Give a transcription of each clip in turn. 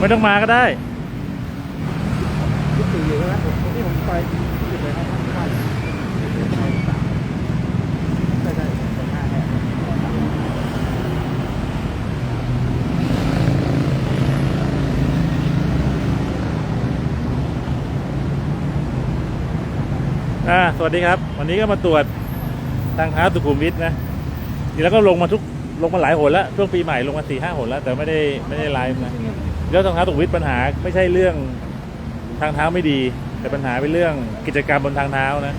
ไม่ต้องมาก็ได้ยี่สี่อยู่ใช่ไหมผมนี่ผมไปยี่สิบเลยครับ่า สวัสดีครับ วันนี้ก็มาตรวจทางเท้าสุขุมวิทนะทีแล้วก็ลงมาทุกลงมาหลายหนแล้วช่วงปีใหม่ลงมาสี่ห้าหนแล้ว แต่ไม่ได้ไม่ได้ไลฟ์นะ แล้วทางเท้าสุขุมวิทปัญหาไม่ใช่เรื่องทางเท้าไม่ดี แต่ปัญหาเป็นเรื่องกิจกรรมบนทางเท้านะ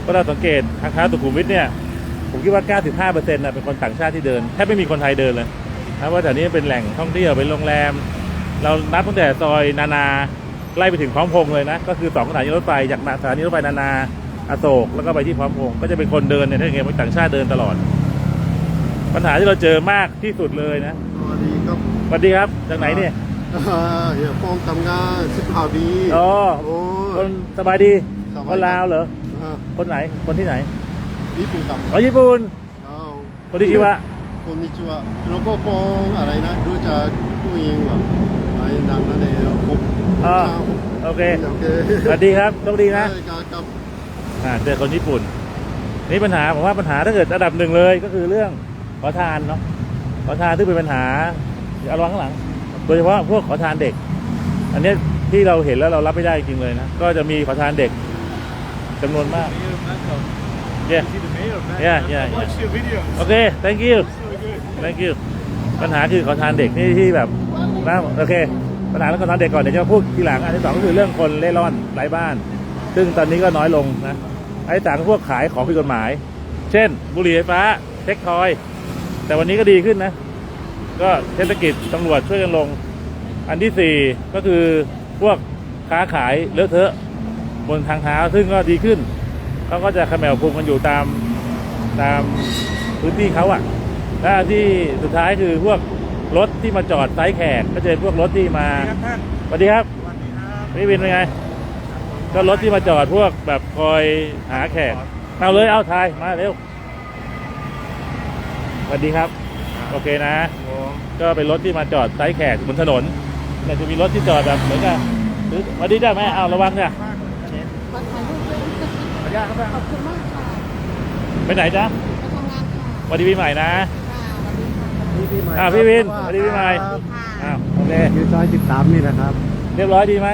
เพราะเราสังเกตทางเท้าสุขุมวิทเนี่ยผมคิดว่า 95เปอร์เซ็นต์นะเป็นคนต่างชาติที่เดินแทบไม่มีคนไทยเดินเลยนะว่าแถวนี้เป็นแหล่งท่องเที่ยวเป็นโรงแรม เรานับตั้งแต่ซอยนานาไล่ไปถึงพร้อมพงษ์เลยนะ ก็คือสองสถานีรถไฟจากสถานีรถไฟนานาอโศกแล้วก็ไปที่พร้อมพงษ์ก็จะเป็นคนเดินเนี่ยถ้าอย่างเงี้ยต่างชาติเดินตลอด ปัญหาที่เราเจอมากที่สุดเลยนะสวัสดีครับสวัสดีครับจากไหนเนี่ย อย่ฟองทำงานสิบหาดีอ๋อโอ้คนสบายดี คนลาวเหรอ คนไหน คนที่ไหน ญี่ปุ่นครับอ๋อญี่ปุ่นคนที่ชิวะคนที่ชิวะแล้วก็ฟองอะไรนะรู้จักตัวเองแบบอะไรนั่นนั่นเองผมโอเค สวัสดีครับโชคดีนะเจอคนญี่ปุ่น นี่ปัญหาผมว่าปัญหาถ้าเกิดระดับหนึ่งเลยก็คือเรื่องขอทานเนาะขอทานที่เป็นปัญหาเอาลองข้างหลัง ดยเฉพาะพวกขอทานเด็ก อันนี้ที่เราเห็นแล้วเรารับไม่ได้จริงเลยนะ ก็จะมีขอทานเด็กจำนวนมาก Yeah. Yeah, yeah, yeah. โอเค thank you thank you ปัญหาคือขอทานเด็กนี่ที่แบบนะโอเคปัญหาเรื่องขอทานเด็กก่อนเดี๋ยวจะพูดทีหลังอันที่สองก็คือเรื่องคนเล่ร่อนไร้บ้าน ซึ่งตอนนี้ก็น้อยลงนะไอ้ต่างพวกขายของผิดกฎหมาย เช่น บุหรี่ไฟฟ้าเซ็กทอย แต่วันนี้ก็ดีขึ้นนะ ก็เทศกิจตำรวจช่วยกันลง อันที่สี่ก็คือพวกค้าขายเลอะเทอะบนทางเท้าซึ่งก็ดีขึ้นเขาก็จะเขมวคุมกันอยู่ตามตามพื้นที่เขาอะและอันที่สุดท้ายคือพวกรถที่มาจอดไซส์แขก ก็จะเป็นพวกรถที่มาสวัสดีครับสวัสดีครับพี่วินเป็นไง ก็รถที่มาจอดพวกแบบคอยหาแขกเอาเลยเอาทายมาเร็วสวัสดีครับ โอเคนะ ก็เป็นรถที่มาจอดไซส์แขกบนถนน แต่จะมีรถที่จอดแบบเหมือนกับหรือสวัสดีจ้าแม่เอาระวังจ้ะมากอันนี้ขอถ่ายรูปด้วยขออนุญาตครับท่านขอบคุณมากค่ะไปไหนจ๊ะไปทำงานค่ะสวัสดีปีใหม่นะค่ะสวัสดีค่ะพี่ปีใหม่อ่าพี่วินสวัสดีปีใหม่สวัสดีค่ะอ้าวโอเคอยู่ซอยสิบสามนี่นะครับ เรียบร้อยดีไหม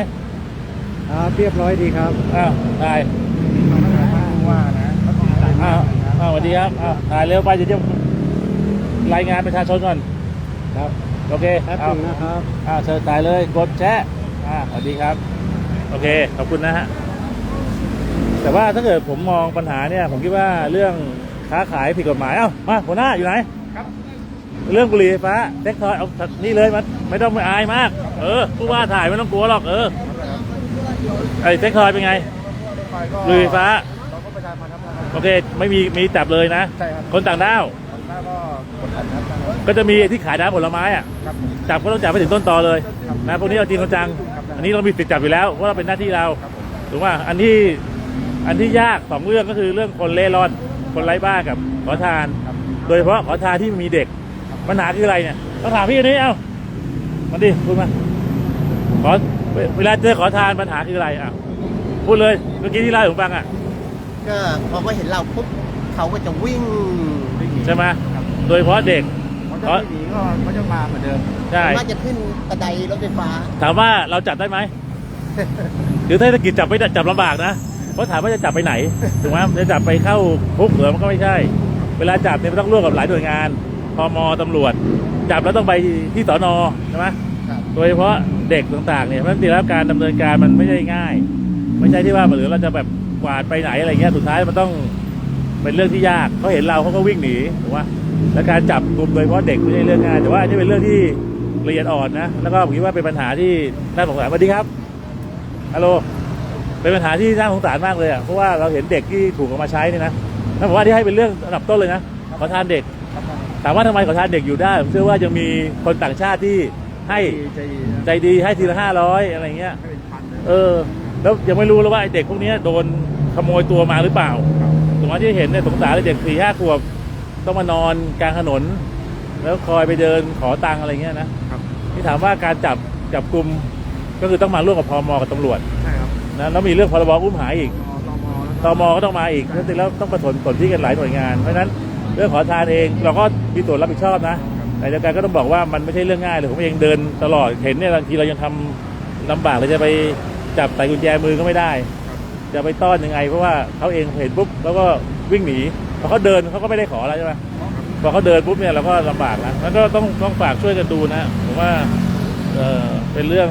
ครับเรียบร้อยดีครับ อ้าวถ่ายว่านะเขาติดใจอ้าวอ้าวสวัสดีครับอ้าวถ่ายเร็วไปจะเดี๋ยว รายงานประชาชนก่อนครับโอเคแป๊บเอานึงนะครับอ้าวเชิญถ่ายเลยกดแชะอ่าสวัสดีครับ โอเคขอบคุณนะฮะแต่ว่าถ้าเกิดผมมองปัญหาเนี่ย ผมคิดว่าเรื่องค้าขายผิดกฎหมายเอ้ามาหัวหน้าอยู่ไหนครับเรื่องบุหรี่ไฟฟ้าเซ็กทอยเอานี่เลยมันไม่ต้องไปอายมาก เออผู้ว่าถ่ายไม่ต้องกลัวหรอกเออไอ้เซ็กทอยเป็นไงบุหรี่ไฟฟ้าเราก็ประชาพันธ์ครับท่านโอเคไม่มีมีจับเลยนะใช่ครับคนต่างด้าว ก็จะมีที่ขายน้ำผลไม้อะครับจับก็ต้องจับไปถึงต้นตอเลยนะพวกนี้เอาจริงเอาจังอันนี้เรามีสิทธิ์จับอยู่แล้วเพราะเราเป็นหน้าที่เราครับผมถูกป่ะอันที่อันที่ยากสองเรื่องก็คือเรื่องคนเล่ร่อนคนไร้บ้านกับขอทาน ครับโดยเฉพาะขอทานที่มีเด็กปัญหาคืออะไรเนี่ยต้องถามพี่คนนี้เอ้ามาดิพูดมาขอเวลาเจอขอทานปัญหาคืออะไรอะพูดเลยเมื่อกี้ที่เล่าให้ผมฟังอะก็พอเขาเห็นเราปุ๊บเขาก็จะวิ่ง ใช่ไหมโดยเฉพาะเด็ก เขาจะไม่หนีก็เขาจะมาเหมือนเดิมใช่ว่าจะขึ้นกระไดรถไฟฟ้า ถามว่าเราจับได้ไหมหรือเทศกิจจับไม่ได้จับลำบากนะเพราะถามว่าจะจับไปไหนถูกไหมจะจับไปเข้าคุกเหรือมันก็ไม่ใช่ เวลาจับเนี่ยมันต้องร่วมกับหลายหน่วยงานพมตำรวจ จับแล้วต้องไปที่สอนอใช่ไหมครับโดยเฉพาะเด็กต่างๆเนี่ยเพราะฉะนั้นจริงๆแล้วการดำเนินการมันไม่ได้ง่าย ไม่ใช่ที่ว่าหรือเราจะแบบกวาดไปไหนอะไรเงี้ยสุดท้ายมันต้องเป็นเรื่องที่ยากเขาเห็นเราเขาก็วิ่งหนีถูกไหม และการจับกลุ่มโดยเฉพาะเด็กไม่ใช่เรื่องง่ายแต่ว่าอันนี้เป็นเรื่องที่ละเอียดอ่อนนะแล้วก็ผมคิดว่าเป็นปัญหาที่น่าสงสารสวัสดีครับฮัลโหลเป็นปัญหาที่น่าสงสารมากเลยอะเพราะว่าเราเห็นเด็กที่ถูกเอามาใช้นี่นะนั่นผมว่าที่ให้เป็นเรื่องระดับต้นเลยนะขอทานเด็กครับท่านถามว่าทำไมขอทานเด็กอยู่ได้ผมเชื่อว่ายังมีคนต่างชาติที่ให้ใจดีให้ทีละห้าร้อยอะไรเงี้ยเออ แล้วยังไม่รู้เลยว่าไอ้เด็กพวกนี้โดนขโมยตัวมาหรือเปล่าสมมติที่เห็นเนี่ยสงสารเลยเด็กสี่ห้าขวบ ต้องมานอนกลางถนน แล้วคอยไปเดินขอตังค์อะไรเงี้ยนะครับที่ถามว่าการจับจับกลุ่มก็คือต้องมาร่วมกับพมกับตำรวจใช่ครับนะแล้วมีเรื่องพรบอุ้มหายอีกรอรอมอตมก็ต้องมาอีกแล้วแล้วต้องประสนผลที่กันหลายหน่วยงานเพราะฉะนั้นเรื่องขอทานเองเราก็มีส่วนรับผิดชอบนะแต่เดียวกันก็ต้องบอกว่ามันไม่ใช่เรื่องง่ายเลยผมเองเดินตลอดเห็นเนี่ยบางทีเรายังทำลำบากเลยจะไปจับใส่กุญแจมือก็ไม่ได้ จะไปต้อนยังไง เพราะว่าเขาเองเห็นปุ๊บแล้วก็วิ่งหนี พอเขาเดินเขาก็ไม่ได้ขออะไรใช่ไหมพอเขาเดินปุ๊บเนี่ยเราก็ลำบากนะแล้วก็ต้องต้องฝากช่วยกันดูนะผมว่าเออเป็นเรื่อง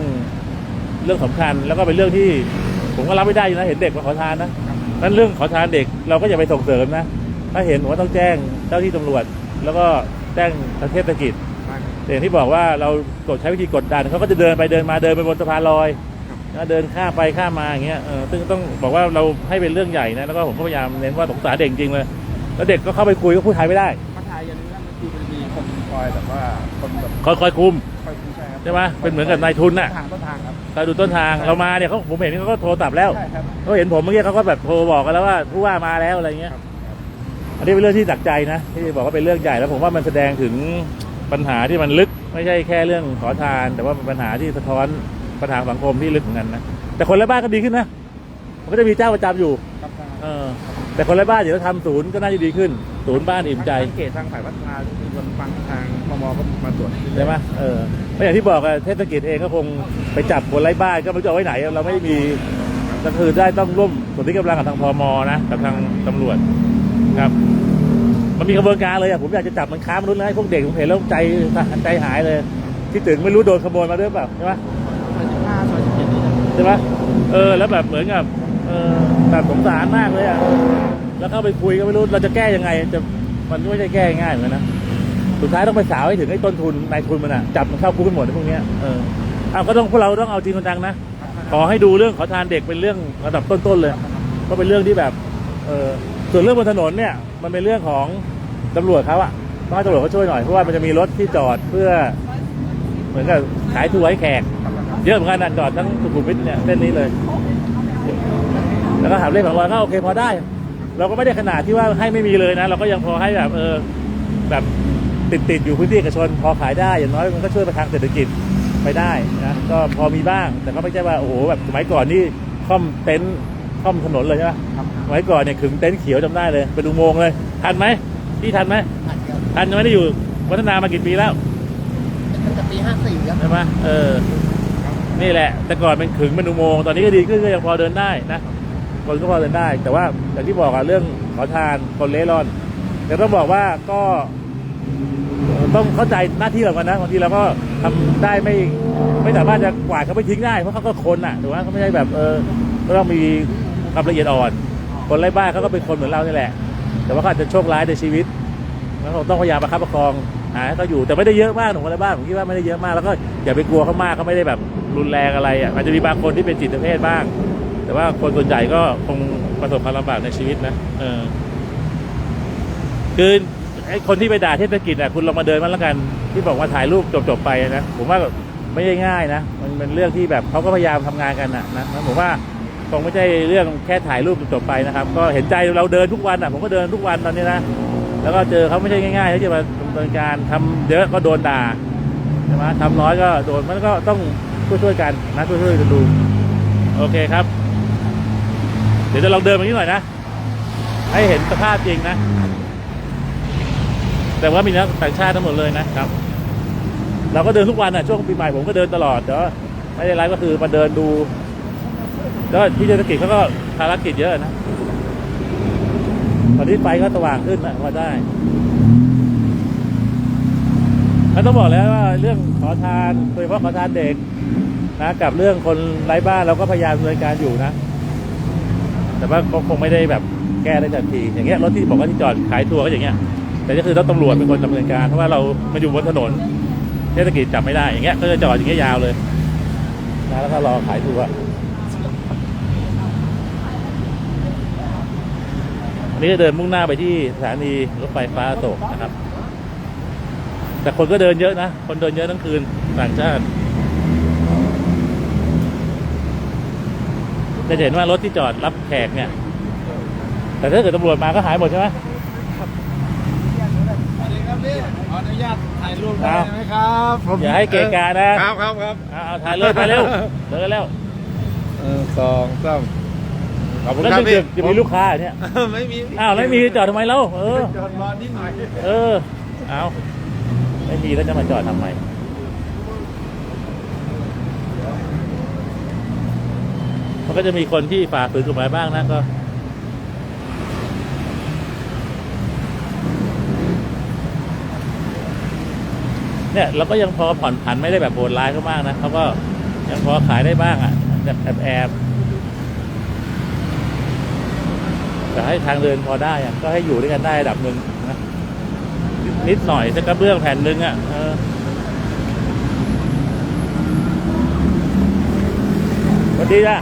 เรื่องสำคัญแล้วก็เป็นเรื่องที่ ผมก็รับไม่ได้อยู่นะเห็นเด็กมาขอทานนะนั้นเรื่องขอทานเด็กเราก็อย่าไปส่งเสริมนะ ถ้าเห็นผมว่าต้องแจ้งเจ้าที่ตำรวจ แล้วก็แจ้งทางเทศกิจแต่อย่างที่บอกว่าเรากดใช้วิธีกดดันเขาก็จะเดินไปเดินมาเดินไปบนสะพานลอยนะเดินข้ามไปข้ามมาอย่างเงี้ยเออซึ่งต้องบอกว่าเราให้เป็นเรื่องใหญ่นะแล้วก็ผมก็พยายามเน้นว่าสงสารเด็กจริงเลย แล้วเด็กก็เข้าไปคุยก็พูดไทยไม่ได้มาถ่ายอย่างนี้นั่นคือมันมีคนคอยแบบว่าคนแบบคอยคอยคุมคอยคุ้มใช่ครับใช่ไหมเป็นเหมือนกับนายทุนน่ะทางต้นทางครับคอยดูต้นทางเรามาเนี่ยเขาผมเห็นเขาก็โทรตับแล้วใช่ครับเขาเห็นผมเมื่อกี้เขาก็แบบโทรบอกกันแล้วว่าผู้ว่ามาแล้วอะไรเงี้ยอันนี้เป็นเรื่องที่หนักใจนะที่บอกว่าเป็นเรื่องใหญ่แล้วผมว่ามันแสดงถึงปัญหาที่มันลึกไม่ใช่แค่เรื่องขอทาน แต่ว่าเป็นปัญหาที่สะท้อนปัญหาสังคมที่ลึกเหมือนกันนะแต่คนไร้บ้านก็ดีขึ้นนะมันก็จะมีเจ้าประจำอยู่ครับทางเออ แต่คนไร้บ้านเดี๋ยวทำศูนย์ก็น่าจะดีขึ้น ศูนย์บ้านอิ่มใจสังเกตทางฝ่ายพัฒนาที่คนฟังทางพมก็มาตรวจใช่ไหมเออไม่อย่างที่บอกอะเทศกิจเองก็คงไปจับคนไร้บ้านก็ไม่รู้จะเอาไว้ไหน เราไม่มีก็คือได้ต้องร่วมส่วนที่กำลังกับทางพมนะกับทางตำรวจครับ มันมีกระบวนการเลยอะผมอยากจะจับมันค้ามนุษย์แล้วให้พวกเด็กผมเห็นแล้วใจใจหายเลยคิดถึงไม่รู้โดนขโมยมาด้วยเปล่าใช่ไหมซอยสิบห้าซอยสิบเจ็ดนี่นะ ใช่ไหมเออ แล้วแบบเหมือนกับ เออแบบสงสารมากเลยอะ แล้วเข้าไปคุยก็ไม่รู้เราจะแก้ยังไง จะมันไม่ใช่แก้ง่ายเหมือนกันนะ สุดท้ายต้องไปสาวให้ถึงไอ้ต้นทุนนายทุนมันอะ จับมันเข้าคุกกันหมดไอ้พวกเนี้ยเออเอาก็ต้องพวกเราต้องเอาจริงจังนะ ขอให้ดูเรื่องขอทานเด็กเป็นเรื่องระดับต้นๆเลย ก็เป็นเรื่องที่แบบ เออส่วนเรื่องบนถนนเนี่ย มันเป็นเรื่องของตำรวจเขาอะต้องให้ตำรวจเขาช่วยหน่อย เพราะว่ามันจะมีรถที่จอดเพื่อ เหมือนกับขายทัวร์ให้แขก เยอะเหมือนกันนะจอดทั้งสุขุมวิทเนี่ยเส้นนี้เลย แล้วก็หาเลขของเราก็โอเคพอได้ เราก็ไม่ได้ขนาดที่ว่าให้ไม่มีเลยนะ เราก็ยังพอให้แบบเออแบบติดติดๆอยู่พื้นที่เอกชน พอขายได้อย่างน้อยมันก็ช่วยประทางเศรษฐกิจไปได้นะก็พอมีบ้าง แต่ก็ไม่ใช่ว่าโอ้โหแบบสมัยก่อนนี่ค่อมเต็นท์ค่อมถนนเลยใช่ไหมสมัยก่อนเนี่ยขึงเต็นท์เขียวจำได้เลยเป็นอุโมงค์เลยทันไหมพี่ทันไหมผ่านครับทันยังไม่ได้อยู่วัฒนามากี่ปีแล้วตั้งแต่ปีห้าสี่ครับใช่ไหมเออนี่แหละ แต่ก่อนเป็นขึงเป็นอุโมงค์ตอนนี้ก็ดีขึ้นก็ยังพอเดินได้นะ คนก็พอเดินได้ แต่ว่าอย่างที่บอกอะเรื่องขอทานคนเล่ร่อนแต่ต้องบอกว่าก็ต้องเข้าใจหน้าที่เรากันนะบางทีเราก็ทำได้ไม่ไม่สามารถจะกวาดเขาไปทิ้งได้เพราะเขาก็คนอะถูกไหมเขาไม่ใช่แบบเออก็ต้องมีความละเอียดอ่อน คนไร้บ้านเขาก็เป็นคนเหมือนเรานี่แหละ แต่ว่าเขาอาจจะโชคร้ายในชีวิตแล้วเราต้องพยายามประคับประคองหาให้เขาอยู่แต่ไม่ได้เยอะมากหนุ่มคนในบ้านผมคิดว่าไม่ได้เยอะมากแล้วก็อย่าไปกลัวเขามากเขาไม่ได้แบบรุนแรงอะไรอะอาจจะมีบางคนที่เป็นจิตเภทบ้าง แต่ว่าคนส่วนใหญ่ก็คงประสบความลำบากในชีวิตนะเออคือไอ้คนที่ไปด่าเทศกิจอะคุณลองมาเดินมาแล้วกัน ที่บอกว่าถ่ายรูปจบๆไปนะผมว่าไม่ได้ง่ายนะมันเป็นเรื่องที่แบบเขาก็พยายามทำงานกันนะนะผมว่าคงไม่ใช่เรื่องแค่ถ่ายรูปจบๆไปนะครับ ก็เห็นใจเราเดินทุกวันอะผมก็เดินทุกวันตอนนี้นะแล้วก็เจอเขาไม่ใช่ง่ายๆที่จะมาดำเนินการทำเยอะก็โดนด่าใช่ไหมทำน้อยก็โดนมันก็ต้องช่วยๆกันนะช่วยๆกันดูโอเคครับ ดี๋ยวจะลองเดินมานิดหน่อยนะ ให้เห็นสภาพจริงนะ แต่ว่ามีนักต่างชาติทั้งหมดเลยนะครับ เราก็เดินทุกวันอะช่วงปีใหม่ผมก็เดินตลอดแต่ว่าไม่ได้ไรก็คือมาเดินดูแล้วที่เศรษฐกิจเขาก็ภารกิจเยอะนะตอนนี้ไฟก็สว่างขึ้นนะพอได้แล้วต้องบอกแล้วว่าเรื่องขอทานโดยเฉพาะขอทานเด็กนะกับเรื่องคนไร้บ้านเราก็พยายามดำเนินการอยู่นะ แต่ว่าก็คงไม่ได้แบบแก้ได้ทันที อย่างเงี้ยรถที่บอกว่าที่จอดขายทัวร์ก็อย่างเงี้ย แต่ก็คือต้องตำรวจเป็นคนดำเนินการเพราะว่าเรามาอยู่บนถนนเทศกิจจับไม่ได้อย่างเงี้ยก็จะจอดอย่างเงี้ยยาวเลยนะแล้วก็รอขายทัวร์อันนี้ก็เดินมุ่งหน้าไปที่สถานีรถไฟฟ้าโศกนะครับ แต่คนก็เดินเยอะนะ คนเดินเยอะทั้งคืนต่างชาติ จะเห็นว่ารถที่จอดรับแขกเนี่ย แต่ถ้าเกิดตำรวจมาก็หายหมดใช่ไหมพี่ขออนุญาตถ่ายรูปได้ไหมครับผมอย่าให้เกะกะนะครับครับครับเอาเอาถ่ายเลยไปเร็วเดินเร็วเออสองสามขอบคุณแล้วครับจะพี่จะมีลูกค้าเนี่ยไม่มีอ้าวไม่มีจอดทำไมเล่าเออจอดรอนิดหน่อยเออเอาไม่มีแล้วจะมาจอดทำไม มันก็จะมีคนที่ฝ่าฝืนกฎหมายบ้างนะก็ เนี่ยเราก็ยังพอผ่อนผันไม่ได้แบบโหดร้ายเขามากนะเขาก็ยังพอขายได้บ้างอะแบบแอบแอบแต่ให้ทางเดินพอได้อะก็ให้อยู่ด้วยกันได้ระดับหนึ่งนะนิดหน่อยสักกระเบื้องแผ่นหนึ่งอะสวัสดีจ้ะ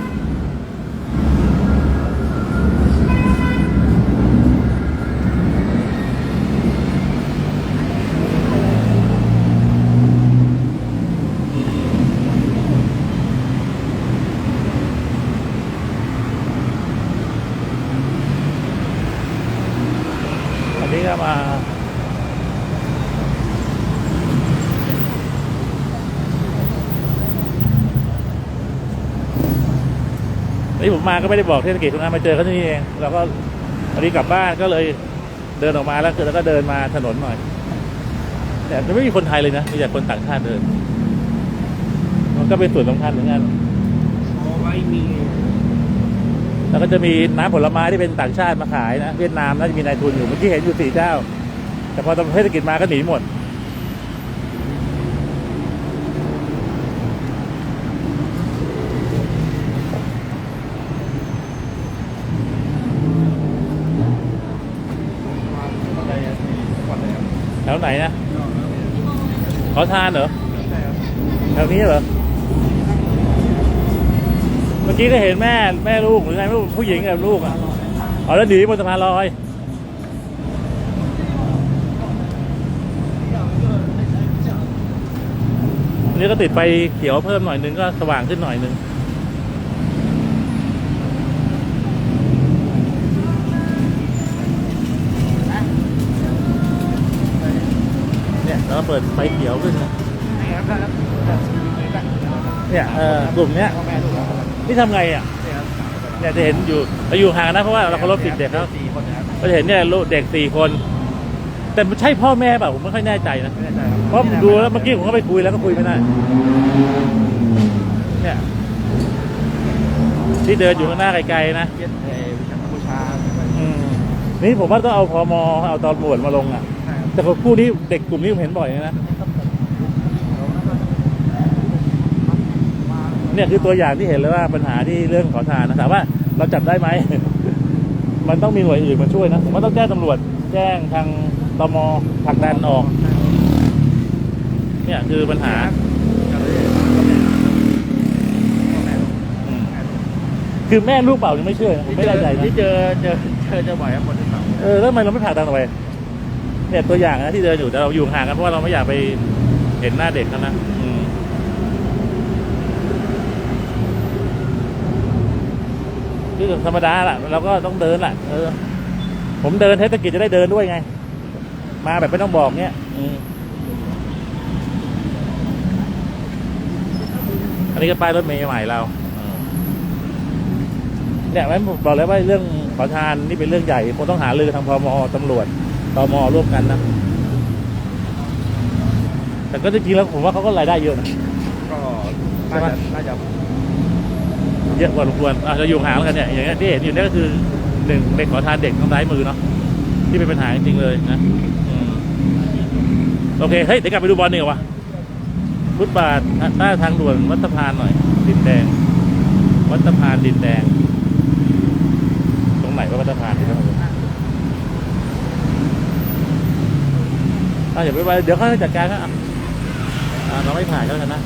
วันนี้ก็มา นี่ผมมาก็ไม่ได้บอกเทศกิจตรงนั้นมาเจอเขาที่นี่เองเราก็วันนี้กลับบ้านก็เลยเดินออกมาแล้วคือแล้วก็เดินมาถนนหน่อย แต่ไม่มีคนไทยเลยนะมีแต่คนต่างชาติเดิน มันก็เป็นส่วนสำคัญเหมือนกันแล้วก็จะมีน้ำผลไม้ที่เป็นต่างชาติมาขายนะเวียดนามน่าจะมีนายทุนอยู่เมื่อกี้เห็นอยู่สี่เจ้า แต่พอตำรวจเทศกิจมาก็หนีหมด แถว ไหนนะขอทานเหรอแถวนี้เหรอ เมื่อกี้ก็เห็นแม่แม่ลูกหรือไงไม่รู้ผู้หญิงกับลูกอะอ๋อแล้วหนีบนสะพานลอยนนี้ก็ติดไฟเขียวเพิ่มหน่อยนึงก็สว่างขึ้นหน่อยนึง เนี่ยแล้วก็เปิดไฟเขียวขึ้นนะเนี่ยเออกลุ่มเนี้ยแม่ลูกนี่ทำไงอะเนี่ยจะเห็นอยู่เราอยู่ห่างนะ เพราะว่าเราเคารพสิทธิ์เด็กเขาสี่คนนะครับเราจะเห็นเนี่ยลูกเด็กสี่คน แต่มันใช่พ่อแม่เปล่าผมไม่ค่อยแน่ใจนะไม่แน่ใจครับเพราะผมดูแล้วเมื่อกี้ผมก็ไปคุยแล้วก็คุยไม่ได้เนี่ยที่เดินอยู่ข้างหน้าไกลๆนะเวียดเอ่อกัมพูชาอืมนี่ผมว่าต้องเอาพมเอาตำรวจมาลงอะใช่ครับ แต่คนคู่นี้เด็กกลุ่มนี้ผมเห็นบ่อยนะเนี่ยคือตัวอย่างที่เห็นเลยว่าปัญหาที่เรื่องขอทานนะถามว่าเราจับได้ไหม มันต้องมีหน่วยอื่นมาช่วยนะผมว่าต้องแจ้งตำรวจ แจ้งทางตมผลักดันออก เนี่ยคือปัญหาอืมคือแม่ลูกเปล่ายังไม่เชื่อนะผมไม่ได้ใจนะที่เจอเจอเจอเจอบ่อยครับคนที่สองเออแล้วทำไมเราไม่ผลักดันออกไป เนี่ยตัวอย่างนะที่เดินอยู่แต่เราอยู่ห่างกันเพราะว่าเราไม่อยากไปเห็นหน้าเด็กเขานะอืมคือธรรมดาล่ะเราก็ต้องเดินล่ะ เออ ผมเดินเทศกิจจะได้เดินด้วยไง มาแบบไม่ต้องบอกเนี่ยอันนี้ก็ป้ายรถเมย์ใหม่เราเนี่ยแม่บอกแล้วว่าเรื่องขอทานนี่เป็นเรื่องใหญ่คงต้องหารือทางพมตำรวจ ตมร่วมกันนะ แต่ก็จริงๆแล้วผมว่าเขาก็รายได้เยอะนะก็น่าจะน่าจะเยอะกว่าสมควรอะเราอยู่ห่างแล้วกันเนี่ยอย่างเงี้ยที่เห็นอยู่เนี่ยก็คือหนึ่งเด็กขอทานเด็กทางซ้ายมือเนาะที่เป็นปัญหาจริงๆเลยนะอืมโอเคเฮ้ยเดี๋ยวกลับไปดูบอลนี่ก่อนวะฟุตบาทใต้ทางด่วนวัดสะพานหน่อย ดินแดง วัดสะพานดินแดง ตรงไหนว่าวัดสะพานที่ต้อง อะเดี๋ยวไปเดี๋ยวเขาจัดการก็อะอะเราไม่ผ่านก็แล้วกันนะ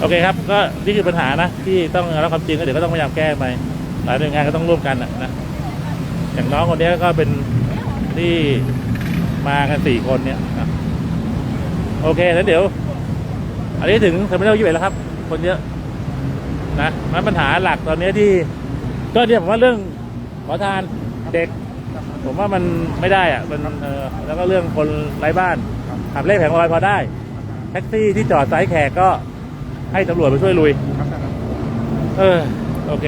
โอเคครับ ก็นี่คือปัญหานะ ที่ต้องรับความจริงก็เดี๋ยวก็ต้องพยายามแก้ไปหลายหน่วยงานก็ต้องร่วมกันนะอย่างน้องคนนี้ก็เป็นที่มากันสี่คนเนี่ยนะโอเคแล้วเดี๋ยว อันนี้ถึงเทอร์มินอลยี่สิบแล้วครับ คนเยอะ นะมันปัญหาหลักตอนนี้ที่ ก็เนี่ยผมว่าเรื่องขอทานเด็ก ผมว่ามันไม่ได้อะมันเออแล้วก็เรื่องคนไร้บ้านขับเลขแผงลอยพอได้ แท็กซี่ที่จอดไซส์แขกก็ให้ตำรวจมาช่วยลุยครับครับเออ โอเค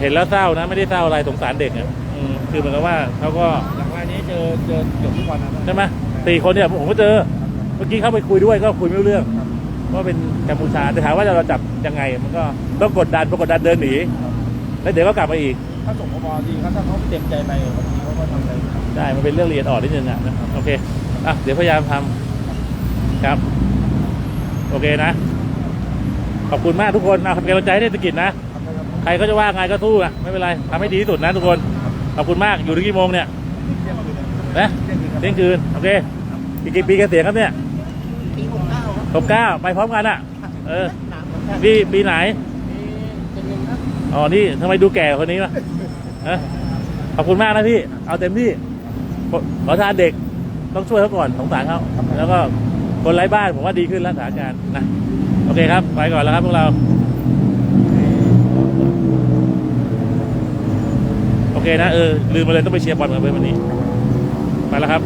เห็นแล้วเศร้านะไม่ได้เศร้าอะไรสงสารเด็กอะอืมคือเหมือนกับว่าเขาก็อย่างรายนี้เจอเจอเกือบทุกวันนะใช่ไหมสี่คนเนี่ยผมก็เจอ เมื่อกี้เข้าไปคุยด้วยก็คุยไม่รู้เรื่อง ว่าเป็นกัมพูชาแต่ถามว่าเราจับยังไง มันก็ต้องกดดันพอกดดันเดินหนีแล้วเดี๋ยวก็กลับมาอีก ถ้าส่งพบจริงถ้าเขาเต็มใจไปบางทีเขาก็ทำอะไรได้มันเป็นเรื่องละเอียดอ่อนนิดนึงอะนะโอเคอะเดี๋ยวพยายามทำครับ โอเคนะ ขอบคุณมากทุกคนเอาเป็นกำลังใจให้เทศกิจนะ ใครก็จะว่าไงก็สู้อะไม่เป็นไรทำให้ดีที่สุดนะทุกคน ขอบคุณมากอยู่ถึงกี่โมงเนี่ยนะเที่ยงคืนโอเคอีกกี่ปีเกษียณครับเนี่ยปีหกเก้าครับ หกเก้าไปพร้อมกันอะ เออหนาวเหมือนกันปีปีไหนปีเจ็ดหนึ่งครับอ๋อนี่ทำไมดูแก่กว่าคนนี้วะฮะขอบคุณมากนะพี่ เอาเต็มที่ขอทานเด็กต้องช่วยเขาก่อนสงสารเขาแล้วก็คนไร้บ้านผมว่าดีขึ้นแล้วสถานการณ์นะโอเคครับ ไปก่อนแล้วครับพวกเรา โอเคนะเออลืมไปเลยต้องไปเชียร์บอลกันไปวันนี้ ไปแล้วครับ